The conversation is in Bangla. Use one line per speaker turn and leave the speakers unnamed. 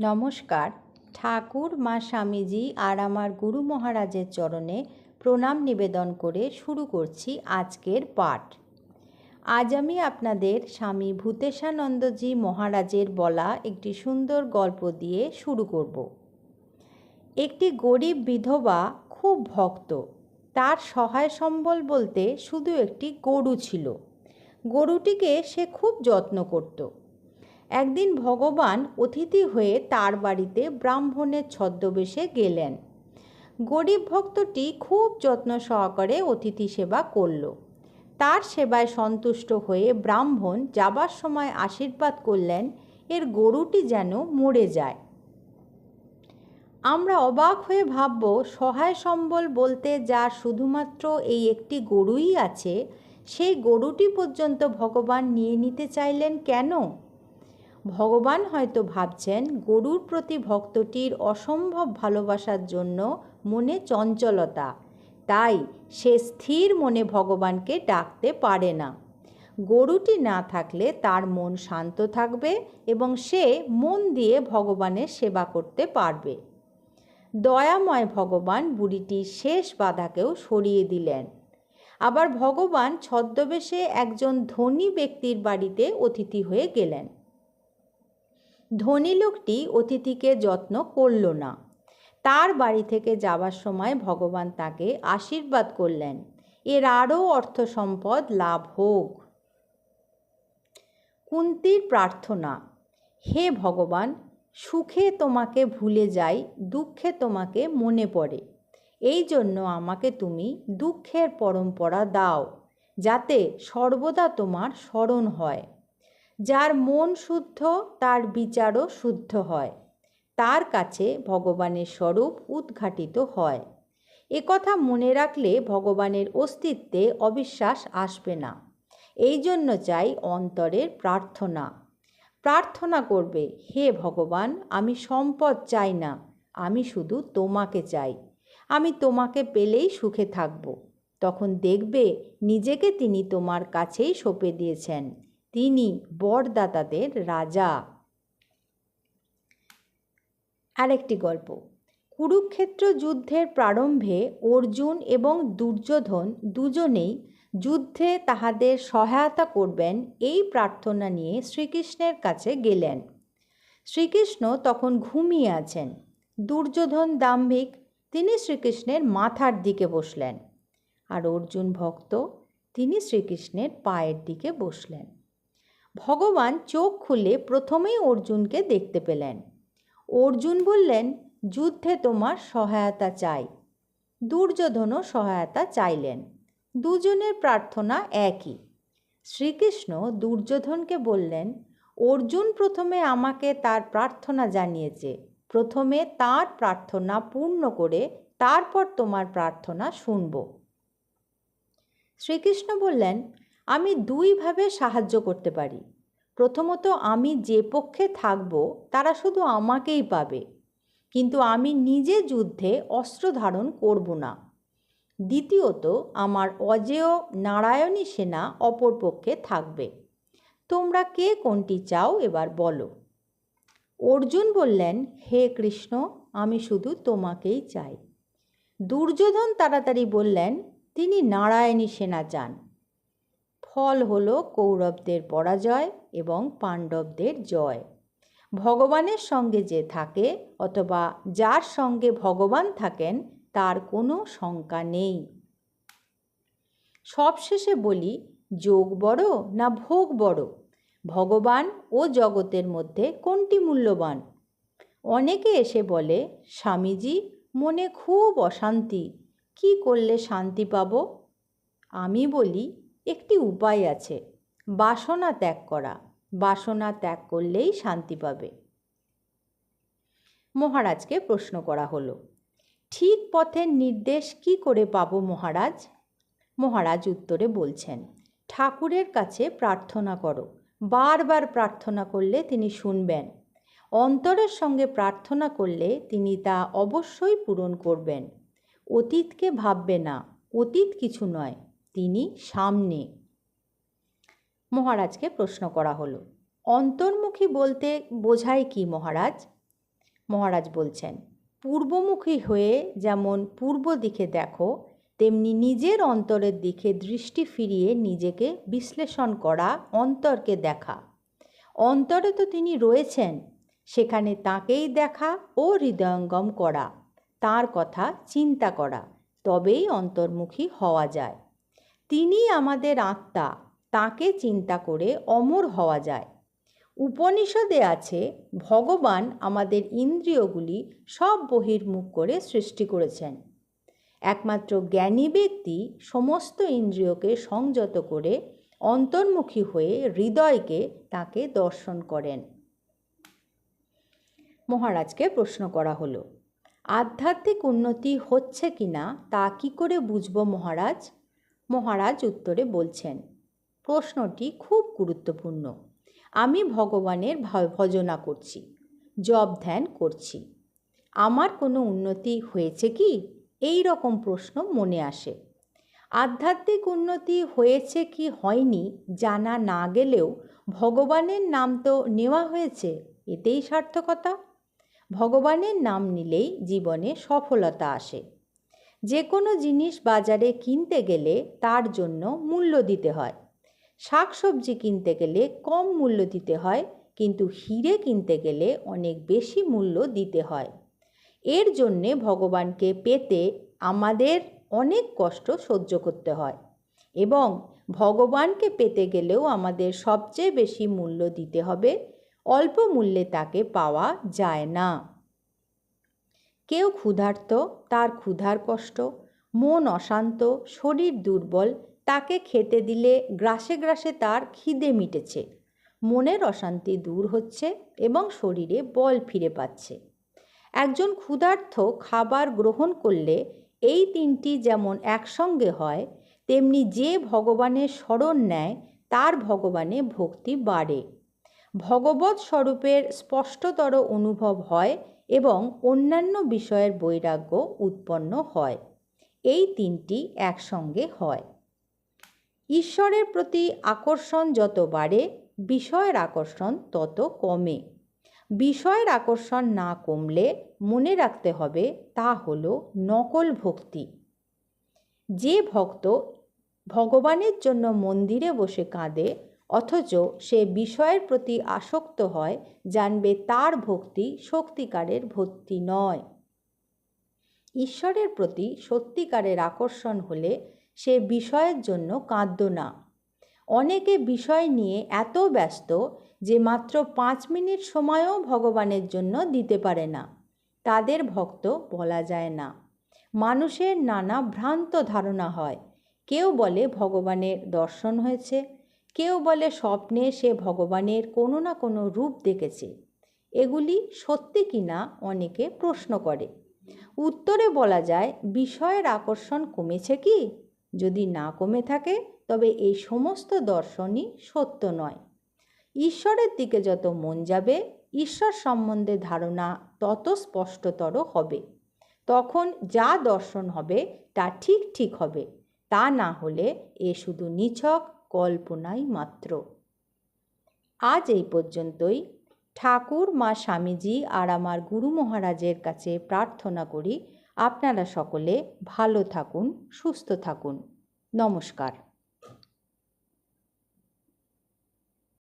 নমস্কার। ঠাকুর, মা স্বামীজি আর আমার গুরু মহারাজের চরণে প্রণাম নিবেদন করে শুরু করছি আজকের পাঠ। আজ আমি আপনাদের স্বামী ভূতেশানন্দজি মহারাজের বলা একটি সুন্দর গল্প দিয়ে শুরু করব। একটি গরিব বিধবা খুব ভক্ত। তার সহায় সম্বল বলতে শুধু একটি গরু ছিল। গরুটিকে সে খুব যত্ন করতো। একদিন ভগবান অতিথি হয়ে তার বাড়িতে ব্রাহ্মণের ছদ্মবেশে গেলেন। গরিব ভক্তটি খুব যত্ন সহকারে অতিথি সেবা করল। তার সেবায় সন্তুষ্ট হয়ে ব্রাহ্মণ যাবার সময় আশীর্বাদ করলেন, এর গরুটি যেন মরে যায়। আমরা অবাক হয়ে ভাবব, সহায় সম্বল বলতে যার শুধুমাত্র এই একটি গরুই আছে, সেই গরুটি পর্যন্ত ভগবান নিয়ে নিতে চাইলেন কেন? ভগবান হয়তো ভাবছেন গরুর প্রতি ভক্তটির অসম্ভব ভালোবাসার জন্য মনে চঞ্চলতা। তাই সে স্থির মনে ভগবানকে ডাকতে পারে না। গরুটি না থাকলে তার মন শান্ত থাকবে এবং সে মন দিয়ে ভগবানের সেবা করতে পারবে। দয়াময় ভগবান বুড়িটির শেষ বাধাকেও সরিয়ে দিলেন। আবার ভগবান ছদ্মবেশে একজন ধনী ব্যক্তির বাড়িতে অতিথি হয়ে গেলেন। ধনী লোকটি অতিথিকে যত্ন করল না। তার বাড়ি থেকে যাবার সময় ভগবান তাকে আশীর্বাদ করলেন। এর আরও অর্থ সম্পদ লাভ হোক। কুন্তির প্রার্থনা, হে ভগবান, সুখে তোমাকে ভুলে যাই, দুঃখে তোমাকে মনে পড়ে। এই জন্য আমাকে তুমি দুঃখের পরম্পরা দাও, যাতে সর্বদা তোমার স্মরণ হয়। যার মন শুদ্ধ, তার বিচারও শুদ্ধ হয়। তার কাছে ভগবানের স্বরূপ উদ্ঘাটিত হয়। কথা মনে রাখলে ভগবানের অস্তিত্বে অবিশ্বাস আসবে না। এই জন্য চাই অন্তরের প্রার্থনা। প্রার্থনা করবে, হে ভগবান, আমি সম্পদ চাই না, আমি শুধু তোমাকে চাই। আমি তোমাকে পেলেই সুখে থাকব। তখন দেখবে নিজেকে তিনি তোমার কাছেই সঁপে দিয়েছেন। তিনি বরদাতাদের রাজা। আরেকটি গল্প। কুরুক্ষেত্র যুদ্ধের প্রারম্ভে অর্জুন এবং দুর্যোধন দুজনেই যুদ্ধে তাহাদের সহায়তা করবেন এই প্রার্থনা নিয়ে শ্রীকৃষ্ণের কাছে গেলেন। শ্রীকৃষ্ণ তখন ঘুমিয়ে আছেন। দুর্যোধন দাম্ভিক, তিনি শ্রীকৃষ্ণের মাথার দিকে বসলেন। আর অর্জুন ভক্ত, তিনি শ্রীকৃষ্ণের পায়ের দিকে বসলেন। ভগবান চোখ খুলে প্রথমেই অর্জুনকে দেখতে পেলেন। অর্জুন বললেন, যুদ্ধে তোমার সহায়তা চাই। দুর্যোধনও সহায়তা চাইলেন। দুজনের প্রার্থনা একই। শ্রীকৃষ্ণ দুর্যোধনকে বললেন, অর্জুন প্রথমে আমাকে তার প্রার্থনা জানিয়েছে। প্রথমে তার প্রার্থনা পূর্ণ করে তারপর তোমার প্রার্থনা শুনব। শ্রীকৃষ্ণ বললেন আমি দুইভাবে সাহায্য করতে পারি। প্রথমত, আমি যে পক্ষে থাকব, তারা শুধু আমাকেই পাবে। কিন্তু আমি নিজে যুদ্ধে অস্ত্র ধারণ করব না। দ্বিতীয়ত, আমার অজেয় নারায়ণী সেনা অপর পক্ষে থাকবে। তোমরা কে কোনটি চাও এবার বলো। অর্জুন বললেন, হে কৃষ্ণ, আমি শুধু তোমাকেই চাই। দুর্যোধন তাড়াতাড়ি বললেন, তিনি নারায়ণী সেনা চান। ফল হল কৌরবদের পরাজয় এবং পাণ্ডবদের জয়। ভগবানের সঙ্গে যে থাকে অথবা যার সঙ্গে ভগবান থাকেন, তার কোনো শঙ্কা নেই। সবশেষে বলি, যোগ বড় না ভোগ বড়? ভগবান ও জগতের মধ্যে কোনটি মূল্যবান? অনেকে এসে বলে, স্বামীজি, মনে খুব অশান্তি, কি করলে শান্তি পাব? আমি বলি একটি উপায় আছে। বাসনা ত্যাগ করা। বাসনা ত্যাগ করলেই শান্তি পাবে। মহারাজকে প্রশ্ন করা হলো, ঠিক পথের নির্দেশ কি করে পাব মহারাজ? মহারাজ উত্তরে বলছেন, ঠাকুরের কাছে প্রার্থনা করো। বারবার প্রার্থনা করলে তিনি শুনবেন। অন্তরের সঙ্গে প্রার্থনা করলে তিনি তা অবশ্যই পূরণ করবেন। অতীতকে ভাববে না। অতীত কিছু নয়। তিনি সামনে। মহারাজকে প্রশ্ন করা হলো, অন্তর্মুখী বলতে বোঝায় কি মহারাজ? মহারাজ বলছেন, পূর্বমুখী হয়ে যেমন পূর্ব দিকে দেখো, তেমনি নিজের অন্তরের দিকে দৃষ্টি ফিরিয়ে নিজেকে বিশ্লেষণ করা, অন্তরকে দেখা। অন্তরে তো তিনি রয়েছেন, সেখানে তাকেই দেখা ও হৃদয়ঙ্গম করা, তার কথা চিন্তা করা, তবেই অন্তর্মুখী হওয়া যায়। তিনি আমাদের আত্মা, তাকে চিন্তা করে অমর হওয়া যায়। উপনিষদে আছে, ভগবান আমাদের ইন্দ্রিয়গুলি সব বহির্মুখ করে সৃষ্টি করেছেন। একমাত্র জ্ঞানী ব্যক্তি সমস্ত ইন্দ্রিয়কে সংযত করে অন্তর্মুখী হয়ে হৃদয়কে তাকে দর্শন করেন। মহারাজকে প্রশ্ন করা হলো, আধ্যাত্মিক উন্নতি হচ্ছে কি না তা কী করে বুঝব মহারাজ? মহারাজ উত্তরে বলছেন, প্রশ্নটি খুব গুরুত্বপূর্ণ। আমি ভগবানের ভজনা করছি জব ধ্যান করছি। আমার কোনো উন্নতি হয়েছে কি? এই রকম প্রশ্ন মনে আসে। আধ্যাত্মিক উন্নতি হয়েছে কি হয়নি জানা না গেলেও ভগবানের নাম তো নেওয়া হয়েছে, এতেই সার্থকতা। ভগবানের নাম নিলেই জীবনে সফলতা আসে। যে কোনো জিনিস বাজারে কিনতে গেলে তার জন্য মূল্য দিতে হয়। শাকসবজি কিনতে গেলে কম মূল্য দিতে হয়, কিন্তু হিরে কিনতে গেলে অনেক বেশি মূল্য দিতে হয়। এর জন্যে ভগবানকে পেতে আমাদের অনেক কষ্ট সহ্য করতে হয় এবং ভগবানকে পেতে গেলেও আমাদের সবচেয়ে বেশি মূল্য দিতে হবে, অল্প মূল্যে তাকে পাওয়া যায় না। কেউ ক্ষুধার্ত, তার ক্ষুধার কষ্ট। মন অশান্ত, শরীর দুর্বল, তাকে খেতে দিলে গ্রাসে গ্রাসে তার খিদে মিটেছে। মনের অশান্তি দূর হচ্ছে এবং শরীরে বল ফিরে পাচ্ছে। একজন ক্ষুধার্থ খাবার গ্রহণ করলে এই তিনটি যেমন একসঙ্গে হয়, তেমনি যে ভগবানের স্মরণ নেয়, তার ভগবানে ভক্তি বাড়ে। ভগবত স্বরূপের স্পষ্টতর অনুভব হয় এবং অন্যান্য বিষয়ের বৈরাগ্য উৎপন্ন হয়। এই তিনটি একসঙ্গে হয়। ঈশ্বরের প্রতি আকর্ষণ যত বাড়ে, বিষয়ের আকর্ষণ তত কমে। বিষয়ের আকর্ষণ না কমলে মনে রাখতে হবে, তা হল নকল ভক্তি। যে ভক্ত ভগবানের জন্য মন্দিরে বসে কাঁদে অথচ সে বিষয়ের প্রতি আসক্ত হয়, জানবে তার ভক্তি শক্তিকারের ভক্তি নয়। ঈশ্বরের প্রতি সত্যিকারের আকর্ষণ হলে সে বিষয়ের জন্য কাঁদ্য না। অনেকে বিষয় নিয়ে এত ব্যস্ত যে মাত্র পাঁচ মিনিট সময়ও ভগবানের জন্য দিতে পারে না। তাদের ভক্ত বলা যায় না। মানুষের নানা ভ্রান্ত ধারণা হয়। কেউ বলে ভগবানের দর্শন হয়েছে কেউ বলে স্বপ্নে সে ভগবানের কোনো না কোনো রূপ দেখেছে। এগুলি সত্যি কি না অনেকে প্রশ্ন করে। উত্তরে বলা যায়, বিষয়ের আকর্ষণ কমেছে কি? যদি না কমে থাকে, তবে এই সমস্ত দর্শনই সত্য নয়। ঈশ্বরের দিকে যত মন যাবে, ঈশ্বর সম্বন্ধে ধারণা তত স্পষ্টতর হবে। তখন যা দর্শন হবে, তা ঠিক ঠিক হবে। তা না হলে এ শুধু নিছক কল্পনাই মাত্র। আজ এই পর্যন্তই। ঠাকুর, মা স্বামীজি আর আমার গুরু মহারাজের কাছে প্রার্থনা করি, আপনারা সকলে ভালো থাকুন, সুস্থ থাকুন। নমস্কার।